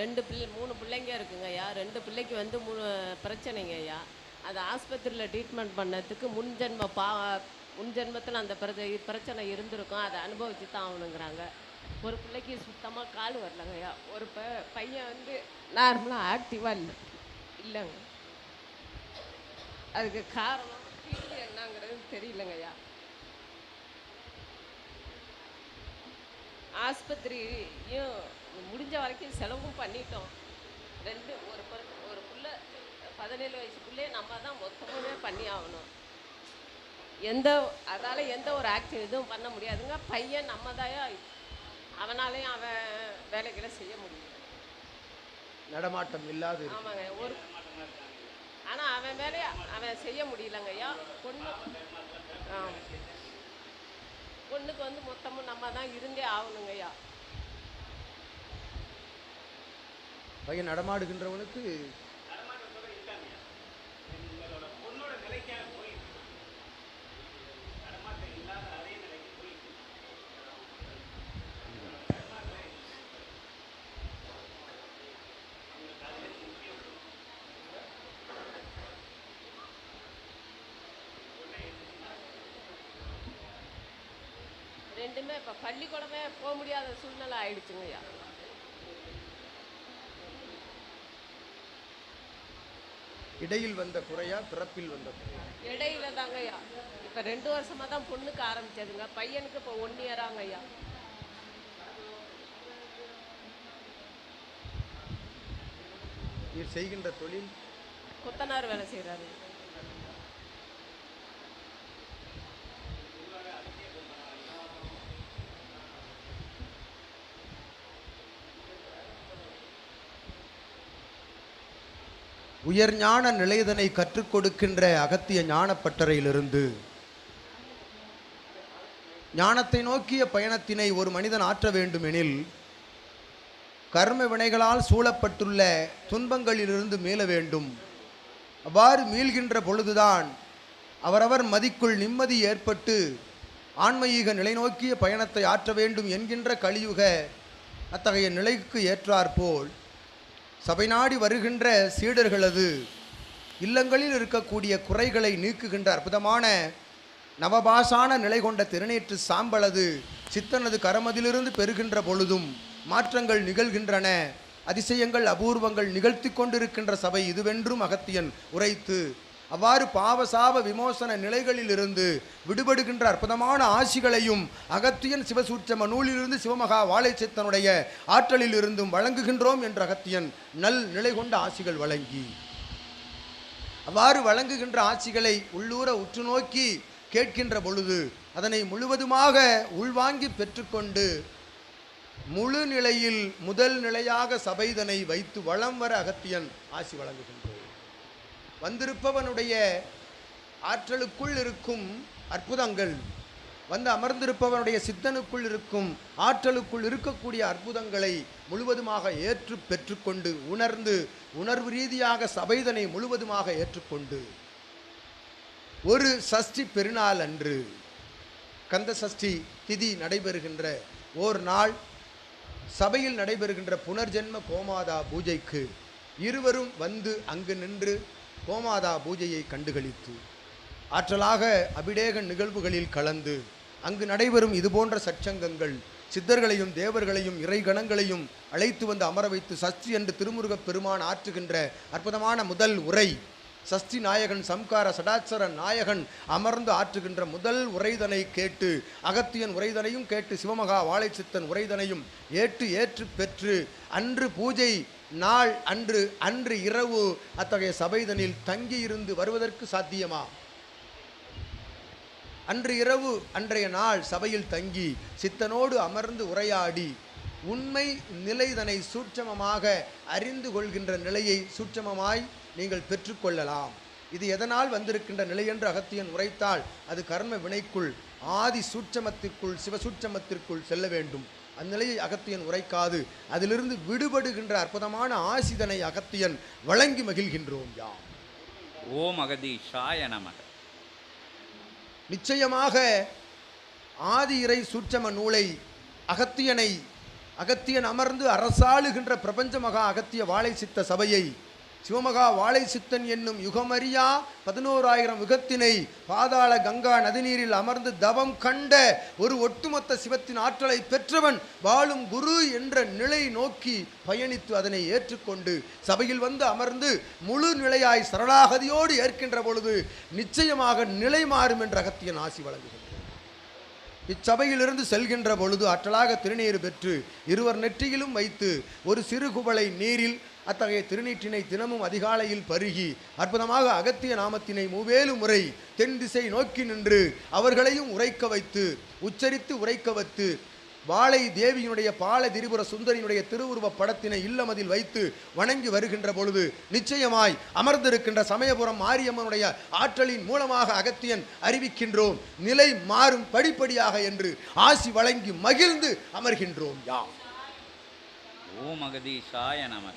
ரெண்டு பிள்ளை மூணு பிள்ளைங்க இருக்குங்க ஐயா ரெண்டு பிள்ளைக்கு வந்து மூணு பிரச்சனைங்க ஐயா அது ஆஸ்பத்திரியில் ட்ரீட்மெண்ட் பண்ணதுக்கு முன் ஜென்ம பா முன்ஜென்மத்தில் அந்த பிரச்சனை பிரச்சனை இருந்திருக்கும். அதை அனுபவிச்சு தான் ஆகணுங்கிறாங்க. ஒரு பிள்ளைக்கு சுத்தமாக கால் வரலங்க ஐயா ஒரு ப பையன் வந்து நார்மலாக ஆக்டிவாக இல்லை இல்லைங்க. அதுக்கு காரணம் என்னங்கிறது தெரியலங்க ஐயா ஆஸ்பத்திரியும் முடிஞ்ச வரைக்கும் செலவும் பண்ணிட்டோம். ரெண்டு ஒரு ஒரு புள்ள பதினேழு வயசுக்குள்ளே நம்ம தான் மொத்தமுமே பண்ணி ஆகணும். எந்த அதால் எந்த ஒரு ஆக்டிவ் இதுவும் பண்ண முடியாதுங்க. பையன் நம்ம தான் அவனாலையும் அவன் வேலைகளை செய்ய முடியும். நடமாட்டம் இல்லாது. ஆமாங்க ஒரு ஆனால் அவன் வேலையை அவன் செய்ய முடியலங்க ஐயா. பொண்ணு பொண்ணுக்கு வந்து மொத்தமும் நம்ம தான் இருந்தே ஆகணுங்க ஐயா. பையன் நடமாடுகின்றவனுக்கு ரெண்டுமே இப்போ பள்ளிக்கூடமே போக முடியாத சூழ்நிலை ஆயிடுச்சுங்கய்யா. இடையில் வந்த குறையா பிறப்பில் வந்த குறையா? இடையில தாங்க ஐயா. இப்போ ரெண்டு வருஷமா தான் பொண்ணுக்கு ஆரம்பிச்சதுங்க. பையனுக்கு இப்போ ஒன் இயராங்க ஐயா. நீர் செய்கின்ற தொழில்? கொத்தனார் வேலை செய்கிறாரு உயர்ஞான நிலையதனை கற்றுக் கொடுக்கின்ற அகத்திய ஞானப்பட்டறையிலிருந்து. ஞானத்தை நோக்கிய பயணத்தினை ஒரு மனிதன் ஆற்ற வேண்டுமெனில் கர்ம வினைகளால் சூழப்பட்டுள்ள துன்பங்களிலிருந்து மீள வேண்டும். அவ்வாறு மீள்கின்ற பொழுதுதான் அவரவர் மதிக்குள் நிம்மதி ஏற்பட்டு ஆன்மீக நிலைநோக்கிய பயணத்தை ஆற்ற வேண்டும் என்கின்ற கலியுக அத்தகைய நிலைக்கு ஏற்றாற்போல் சபை நாடி வருகின்ற சீடர்களது இல்லங்களில் இருக்கக்கூடிய குறைகளை நீக்குகின்ற அற்புதமான நவபாசான நிலை கொண்ட திருநேற்று சாம்பலது சித்தனது கரமதிலிருந்து பெறுகின்ற பொழுதும் மாற்றங்கள் நிகழ்கின்றன. அதிசயங்கள் அபூர்வங்கள் நிகழ்த்தி கொண்டிருக்கின்ற சபை இதுவென்றும் அகத்தியன் உரைத்து அவ்வாறு பாவசாப விமோசன நிலைகளிலிருந்து விடுபடுகின்ற அற்புதமான ஆசிகளையும் அகத்தியன் சிவசூட்சம நூலிலிருந்து சிவமகா வாழைச்சித்தனுடைய ஆற்றலிலிருந்தும் வழங்குகின்றோம் என்ற அகத்தியன் நல் நிலை கொண்ட ஆசிகள் வழங்கி. அவ்வாறு வழங்குகின்ற ஆட்சிகளை உள்ளூர உற்று நோக்கி கேட்கின்ற பொழுது அதனை முழுவதுமாக உள்வாங்கி பெற்றுக்கொண்டு முழு நிலையில் முதல் நிலையாக சபைதனை வைத்து வளம் வர அகத்தியன் ஆசி வழங்குகின்றோம் வந்திருப்பவனுடைய ஆற்றலுக்குள் இருக்கும் அற்புதங்கள் வந்து அமர்ந்திருப்பவனுடைய சித்தனுக்குள் இருக்கும் ஆற்றலுக்குள் இருக்கக்கூடிய அற்புதங்களை முழுவதுமாக ஏற்று பெற்றுக்கொண்டு உணர்ந்து உணர்வு ரீதியாக சபைதனை முழுவதுமாக ஏற்றுக்கொண்டு. ஒரு சஷ்டி பெருநாள் அன்று கந்த சஷ்டி திதி நடைபெறுகின்ற ஓர் நாள். சபையில் நடைபெறுகின்ற புனர்ஜென்ம கோமாதா பூஜைக்கு இருவரும் வந்து அங்கு நின்று கோமாதா பூஜையை கண்டுகளித்து ஆற்றலாக அபிடேக நிகழ்வுகளில் கலந்து அங்கு நடைபெறும் இதுபோன்ற சச்சங்கங்கள் சித்தர்களையும் தேவர்களையும் இறைகணங்களையும் அழைத்து வந்து அமர வைத்து சஷ்டி என்று திருமுருகப் பெருமான் ஆற்றுகின்ற அற்புதமான முதல் உரை சஷ்டி நாயகன் சம்கார சடாச்சர நாயகன் அமர்ந்து ஆற்றுகின்ற முதல் உரைதனை கேட்டு அகத்தியன் உரைதனையும் கேட்டு சிவமகா வாழைச்சித்தன் உரைதனையும் ஏற்று ஏற்று பெற்று அன்று பூஜை நாள் அன்று அன்று இரவு அத்தகைய சபைதனில் தங்கியிருந்து வருவதற்கு சாத்தியமா? அன்று இரவு அன்றைய நாள் சபையில் தங்கி சித்தனோடு அமர்ந்து உரையாடி உண்மை நிலைதனை சூட்சமமாக அறிந்து கொள்கின்ற நிலையை சூட்சமமாய் நீங்கள் பெற்றுக்கொள்ளலாம் இது எதனால் வந்திருக்கின்ற நிலை என்று அகத்தியன் உரைத்தால் அது கர்ம வினைக்குள் ஆதி சூட்சமத்திற்குள் சிவசூட்சமத்திற்குள் செல்ல வேண்டும். அந்நிலையை அகத்தியன் உரைக்காது. அதிலிருந்து விடுபடுகின்ற அற்புதமான ஆசிதனை அகத்தியன் வழங்கி மகிழ்கின்றோம் யாம். ஓம் அகதீஷாய நமக. நிச்சயமாக ஆதி இறை சூட்சம நூலை அகத்தியனை அகத்தியன் அமர்ந்து அரசாளுகின்ற பிரபஞ்ச மகா அகத்திய வாழை சித்த சபையை சிவமகா வாழை சித்தன் என்னும் யுகமறியா பதினோராயிரம் யுகத்தினை பாதாள கங்கா நதிநீரில் அமர்ந்து தவம் கண்ட ஒரு ஒட்டுமொத்த சிவத்தின் ஆற்றலை பெற்றவன் வாழும் குரு என்ற நிலை நோக்கி பயணித்து அதனை ஏற்றுக்கொண்டு சபையில் வந்து அமர்ந்து முழு நிலையாய் சரணாகதியோடு ஏற்கின்ற பொழுது நிச்சயமாக நிலை மாறும் என்ற அகத்தியன் ஆசி வழங்குகிறது இச்சபையிலிருந்து செல்கின்ற பொழுது அற்றலாக திருநீர் பெற்று இருவர் நெற்றியிலும் வைத்து ஒரு சிறு குவளை நீரில் அத்தகைய திருநீற்றினை தினமும் அதிகாலையில் பருகி அற்புதமாக அகத்திய நாமத்தினை மூவேலு முறை தென் திசை நோக்கி நின்று அவர்களையும் உரைக்க வைத்து உச்சரித்து உரைக்க வைத்து வாழை தேவியினுடைய பால திரிபுர சுந்தரியினுடைய திருவுருவ படத்தினை இல்லமதில் வைத்து வணங்கி வருகின்ற பொழுது நிச்சயமாய் அமர்ந்திருக்கின்ற சமயபுரம் மாரியம்மனுடைய ஆற்றலின் மூலமாக அகத்தியன் அறிவிக்கின்றோம் நிலை மாறும் படிப்படியாக என்று ஆசி வழங்கி மகிழ்ந்து அமர்கின்றோம் யாம். ஓம் அகதீஷாய நமக.